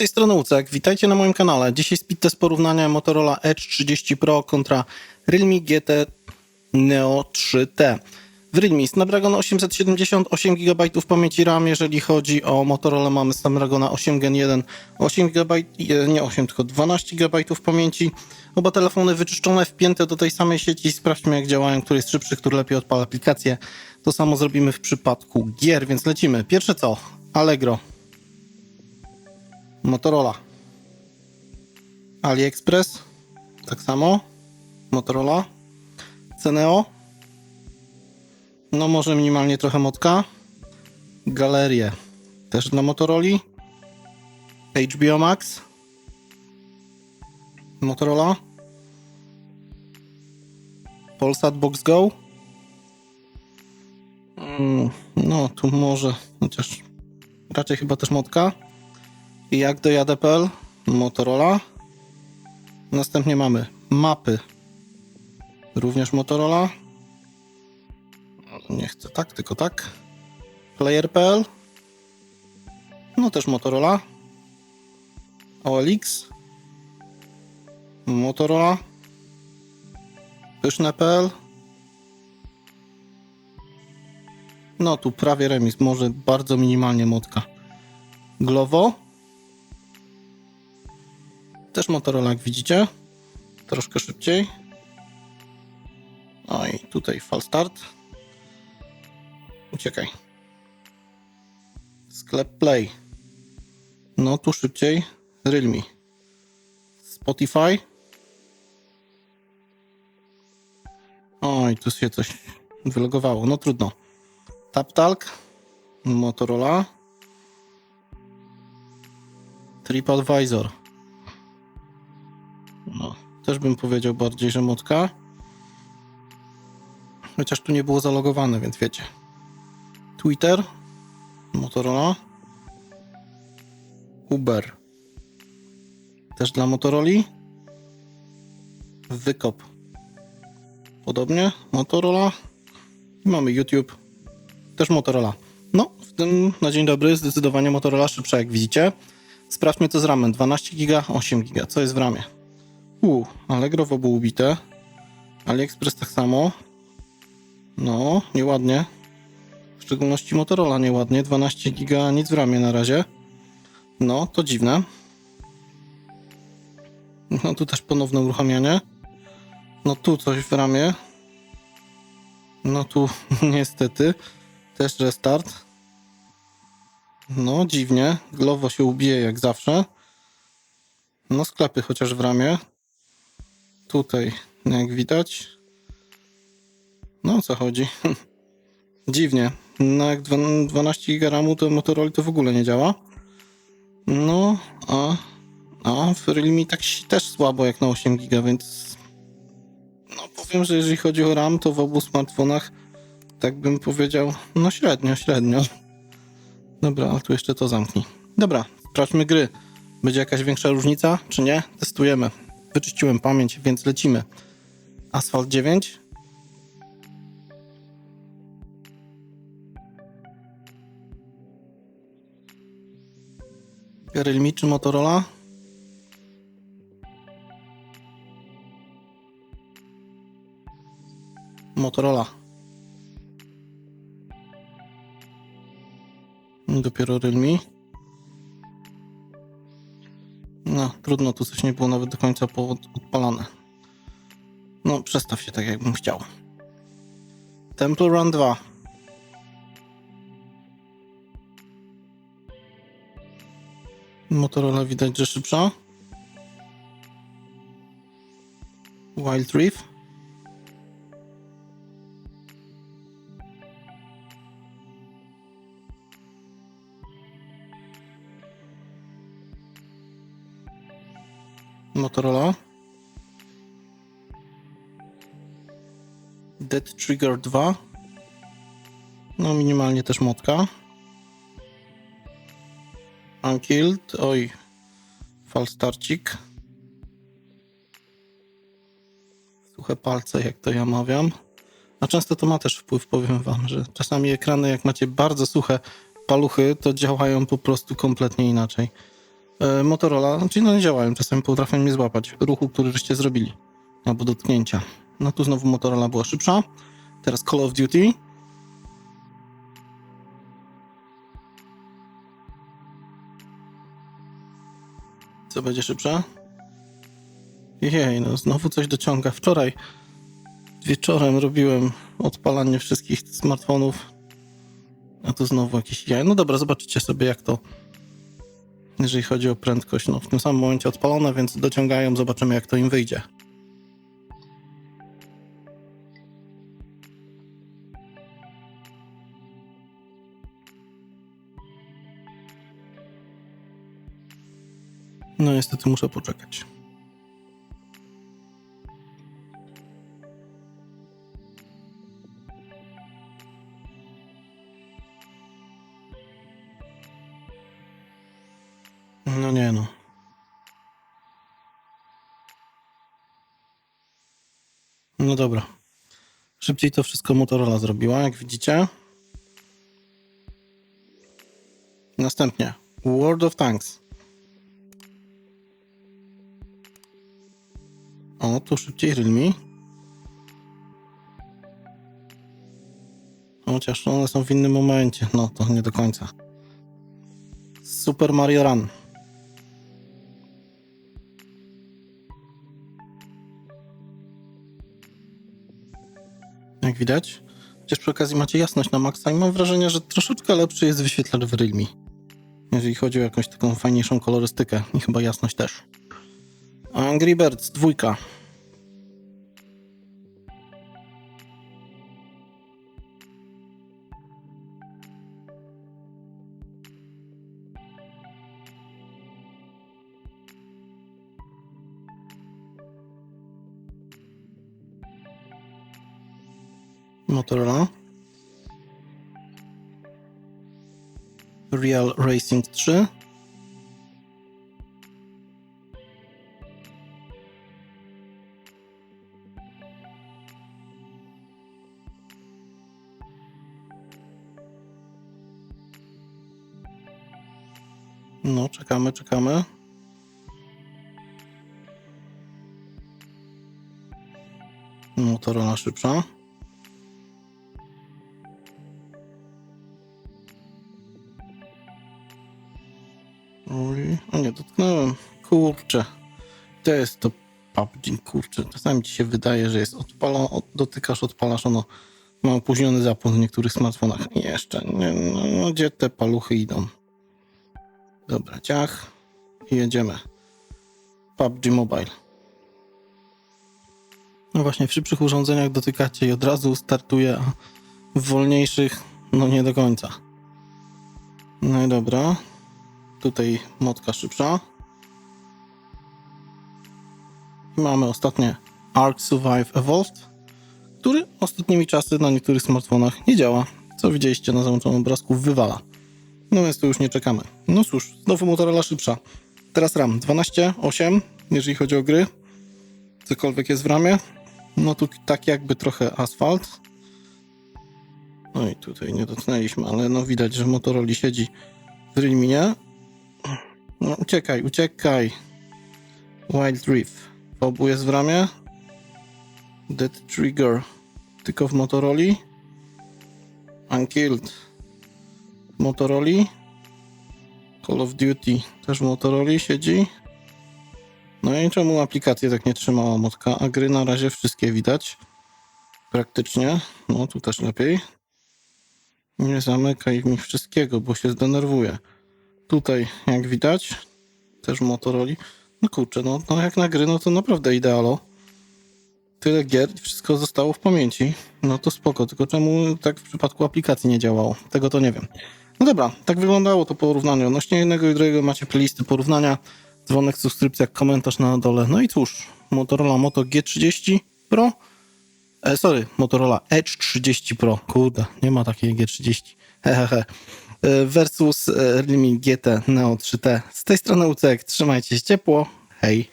tej strony Ucek, witajcie na moim kanale. Dzisiaj speed test porównania Motorola Edge 30 Pro kontra Realme GT Neo 3T. W Realme Snapdragon 870, 8 GB pamięci RAM, jeżeli chodzi o Motorola mamy Snapdragona 8 Gen 1, 8 GB, nie 8, tylko 12 GB pamięci. Oba telefony wyczyszczone, wpięte do tej samej sieci. Sprawdźmy jak działają, który jest szybszy, który lepiej odpala aplikację. To samo zrobimy w przypadku gier, więc lecimy. Pierwsze co? Allegro. Motorola. AliExpress. Tak samo. Motorola. Ceneo. No może minimalnie trochę motka. Galerie. Też dla Motoroli. HBO Max. Motorola. Polsat Box Go. Mm, No, tu może, chociaż raczej chyba też motka. I jak dojadę.pl, Motorola. Następnie mamy mapy, również Motorola. Nie chcę tak, tylko tak. Player.pl, no też Motorola. OLX, Motorola. Pyszne.pl. No tu prawie remis, może bardzo minimalnie motka. Glovo. Też Motorola, jak widzicie. Troszkę szybciej. No i tutaj fal start. Uciekaj. Sklep Play. No tu szybciej. Realme. Spotify. Oj, tu się coś wylogowało. No trudno. TapTalk. Motorola. TripAdvisor. Też bym powiedział bardziej, że motka. Chociaż tu nie było zalogowane, więc wiecie. Twitter, Motorola, Uber. Też dla Motoroli. Wykop. Podobnie, Motorola. I mamy YouTube. Też Motorola. No, w tym na dzień dobry zdecydowanie Motorola szybsza, jak widzicie. Sprawdźmy co z ramem. 12 giga, 8 giga. Co jest w ramie? U, Allegro w obu ubite. AliExpress tak samo. No, nieładnie. W szczególności Motorola nieładnie. 12 giga, nic w ramie na razie. No, to dziwne. No, tu też ponowne uruchamianie. No, tu coś w ramie. No, tu niestety. Też restart. No, dziwnie. Glovo się ubije jak zawsze. No, sklepy chociaż w ramie. Tutaj, jak widać. No, o co chodzi? Dziwnie. No, jak dwa- 12 GB RAMu, to Motorola to w ogóle nie działa. No, a, a w Realme tak też słabo jak na 8 GB, więc no powiem, że jeżeli chodzi o RAM, to w obu smartfonach tak bym powiedział, no średnio, średnio. Dobra, ale tu jeszcze to zamknij. Dobra, sprawdźmy gry. Będzie jakaś większa różnica, czy nie? Testujemy. Wyczyściłem pamięć, więc lecimy. Asphalt 9. Realme czy Motorola? Motorola. Dopiero Realme. No, trudno, tu coś nie było nawet do końca odpalane. No, przestaw się tak, jakbym chciał. Temple Run 2. Motorola widać, że szybsza. Wild Reef. Motorola. Dead Trigger 2. No, minimalnie też motka. Unkilled. Oj. Falstarcik. Suche palce, jak to ja mawiam. A często to ma też wpływ, powiem wam, że czasami ekrany, jak macie bardzo suche paluchy, to działają po prostu kompletnie inaczej. E, Motorola, czyli no nie działają, czasami potrafią mnie złapać ruchu, który żeście zrobili, albo dotknięcia. No tu znowu Motorola była szybsza. Teraz Call of Duty. Co będzie szybsze? Jej, no znowu coś dociąga. Wczoraj wieczorem robiłem odpalanie wszystkich smartfonów. A tu znowu jakiś jaj. No dobra, zobaczycie sobie jak to, jeżeli chodzi o prędkość. No w tym samym momencie odpalone, więc dociągają. Zobaczymy jak to im wyjdzie. No niestety muszę poczekać. No nie no. No dobra. Szybciej to wszystko Motorola zrobiła, jak widzicie. Następnie World of Tanks. O, tu szybciej Realme. Chociaż one są w innym momencie. No, to nie do końca. Super Mario Run. Jak widać. Chociaż przy okazji macie jasność na maksa i mam wrażenie, że troszeczkę lepszy jest wyświetlacz w Realme. Jeżeli chodzi o jakąś taką fajniejszą kolorystykę i chyba jasność też. Angry Birds dwójka. Motorola. Real Racing 3. No, czekamy, czekamy. Motorola szybsza. O nie, dotknąłem. Kurczę. To jest to PUBG, kurczę. Czasami ci się wydaje, że jest odpalone, dotykasz, odpalasz, ono ma opóźniony zapłon w niektórych smartfonach. Jeszcze, nie, no, no gdzie te paluchy idą? Dobra, ciach i jedziemy. PUBG Mobile. No właśnie, w szybszych urządzeniach dotykacie i od razu startuje, a w wolniejszych, no nie do końca. No i dobra. Tutaj motka szybsza. Mamy ostatnie Arc Survive Evolved, który ostatnimi czasy na niektórych smartfonach nie działa. Co widzieliście na załączonym obrazku, wywala. No więc tu już nie czekamy. No cóż, znowu Motorola szybsza. Teraz RAM 12, 8, jeżeli chodzi o gry. Cokolwiek jest w ramie. No tu tak jakby trochę asfalt. No i tutaj nie dotknęliśmy, ale no widać, że Motorola siedzi w Realminie. No uciekaj, uciekaj. Wild Rift. Obu jest w ramię. Dead Trigger. Tylko w Motorola. Unkilled. Motorola. Call of Duty też w Motorola siedzi. No i czemu aplikacje tak nie trzymała motka, a gry na razie wszystkie widać. Praktycznie. No tu też lepiej. Nie zamykaj mi wszystkiego, bo się zdenerwuję. Tutaj, jak widać, też Motorola. No kurczę, no, no jak na gry, no to naprawdę idealo. Tyle gier wszystko zostało w pamięci. No to spoko, tylko czemu tak w przypadku aplikacji nie działało? Tego to nie wiem. No dobra, tak wyglądało to porównanie. Odnośnie jednego i drugiego macie playlisty porównania, dzwonek, subskrypcja, komentarz na dole. No i cóż, Motorola Moto G30 Pro. E, sorry, Motorola Edge 30 Pro. Kurde, nie ma takiej G30. Hehehe. E, Versus e, Realme GT Neo 3T. Z tej strony Ucek, trzymajcie się ciepło. Hej.